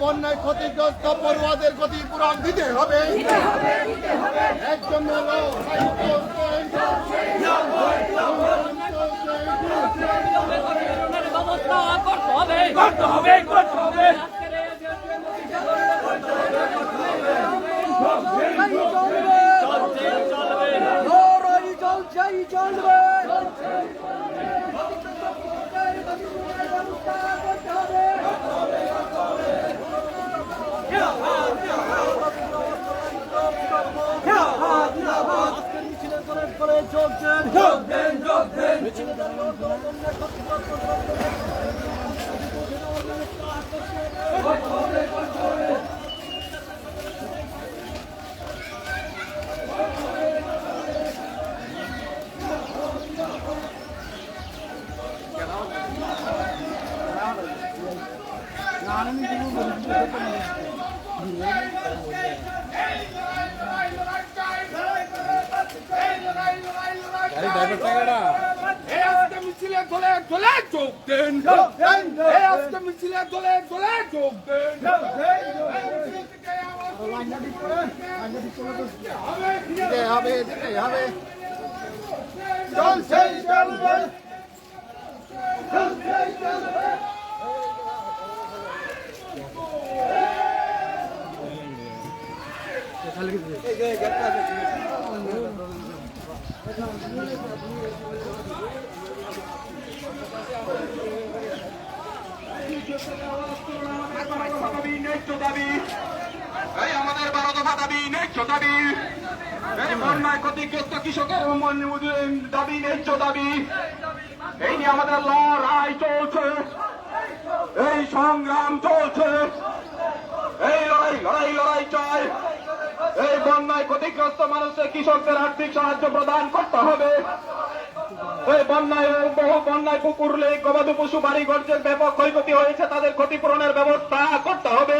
বন্যায় ক্ষতিগ্রস্ত পড়ুয়াদের ক্ষতিপূরণ দিতে হবে একজন করতে হবে করতে হবে করতে হবে চলবে যোগ দেন যোগ দেন এই আজকে মিছিলে দলে দলে যোগ দেন আজকে মিছিলে দলে দলে যোগ দেন হবে দিতে হবে চলছে চলবে দাবি আমাদের বারো দফা দাবি ন্যায্য দাবি। এই বন্যায় ক্ষতিগ্রস্ত কৃষকের দাবি, ন্যায্য দাবি। এই নিয়ে আমাদের লড়াই চলছে। এই সংগ্রাম চলছে। এই লড়াই লড়াই লড়াই এই বন্যায় ক্ষতিগ্রস্ত মানুষের কৃষকদের আর্থিক সাহায্য প্রদান করতে হবে। এই বন্যায়, বহু বন্যায় পুকুর, লেক, গবাদি পশু বাড়ি ঘরদের ব্যাপক ক্ষয়ক্ষতি হয়েছে, তাদের ক্ষতিপূরণের ব্যবস্থা করতে হবে।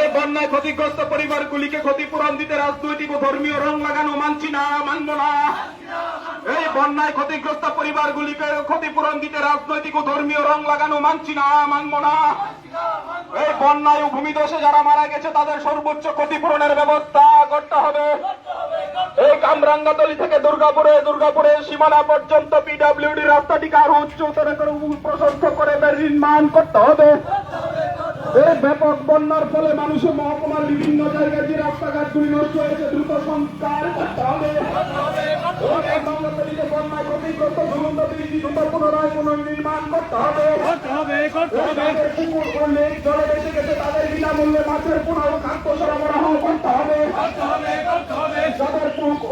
এই বন্যায় ক্ষতিগ্রস্ত পরিবারগুলিকে ক্ষতিপূরণ দিতে রাজনৈতিক ও ধর্মীয় রং লাগানো মানছি না, মানব না। এই বন্যায় ক্ষতিগ্রস্ত পরিবারগুলিকে ক্ষতিপূরণ দিতে রাজনৈতিক ও ধর্মীয় রং লাগানো মানছি না, মানব না। এই বন্যায় ও ভূমিদশে যারা মারা গেছে, তাদের সর্বোচ্চ ক্ষতিপূরণের ব্যবস্থা করতে হবে। এই কামরাঙ্গাতলি থেকে দুর্গাপুরে দুর্গাপুরের সীমানা পর্যন্ত পিডাব্লিউডি রাস্তাটিকে আরও উচ্চতর করে প্রশস্ত করে নির্মাণ করতে হবে। এই ব্যাপক বন্যার ফলে মানুষের মহকুমার বিভিন্ন জায়গায় যে রাস্তাঘাটগুলি নষ্ট হয়েছে, দ্রুত সংস্কার করতে হবে। বন্যায় ক্ষতিগ্রস্ত ঝুলন্ত ব্রিজটি দ্রুত পুনরায় পুনর্নির্মাণ করতে হবে। যাদের পুকুর ও লেক জলে বেঁচে গেছে তাদের বিনামূল্যে মাছের পুনর খাদ্য সরবরাহ করতে হবে।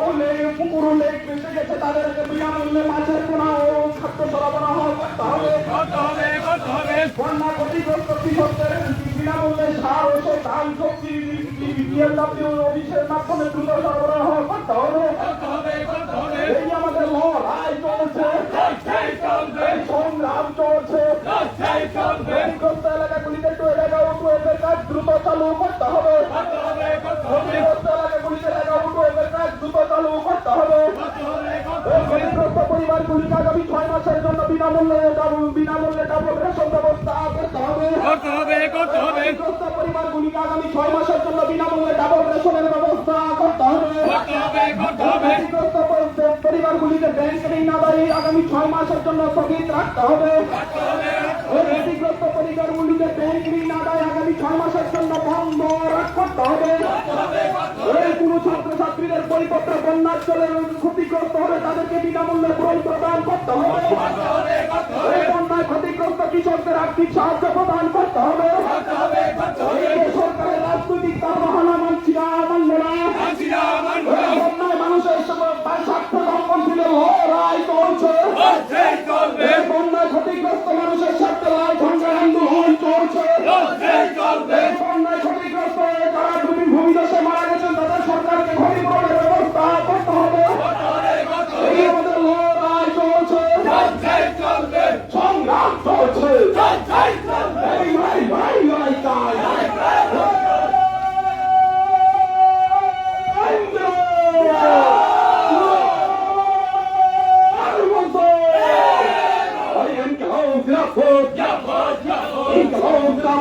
ও লেক পুকুর ও লেক বেঁচে গেছে তাদেরকে বিনামূল্যে মাছের পোনা খাদ্য সরবরাহ করতে হবে। বন্যা ক্ষতিগ্রস্ত কৃষকদের বিনামূল্যে সার ওষুধ ধান সবজি বিএলডব্লিউ অফিসের মাধ্যমে দ্রুত সরবরাহ করতে হবে এই আমাদের লড়াই চলছে এই সংগ্রাম চলছে ক্ষতিগ্রস্ত এলাকাগুলিতে টুয়েলভ টুয়েলভের কাজ দ্রুত চালু করতে হবে। দ্রুত চালু করতে হবে। ক্ষতিগ্রস্ত পরিবারগুলিকে আগামী ছয় মাসের জন্য বিনামূল্যে বিনামূল্যে ডাবল রেশন ব্যবস্থা করতে হবে। ক্ষতিগ্রস্ত পরিবারগুলিকে আগামী ছয় মাসের জন্য বিনামূল্যে ডাবল রেশনের ব্যবস্থা করতে হবে। ক্ষতিগ্রস্ত পরি- পরিবারগুলিকে ব্যাংক ঋণ আদায় আগামী ছয় মাসের জন্য স্থগিত রাখতে হবে। ক্ষতিগ্রস্ত পরিবারগুলিকে ব্যাংক ঋণ আদায় আগামী ছয় মাসের জন্য বন্ধ করতে হবে। এই কোনো ছাত্রছাত্রীদের বইপত্র বন্যার জলে ক্ষতিগ্রস্ত হবে তাদেরকে বিনামূল্যে বই প্রদান করতে হবে। এই বন্যায় ক্ষতিগ্রস্ত কৃষকদের আর্থিক সাহায্য প্রদান করতে হবে।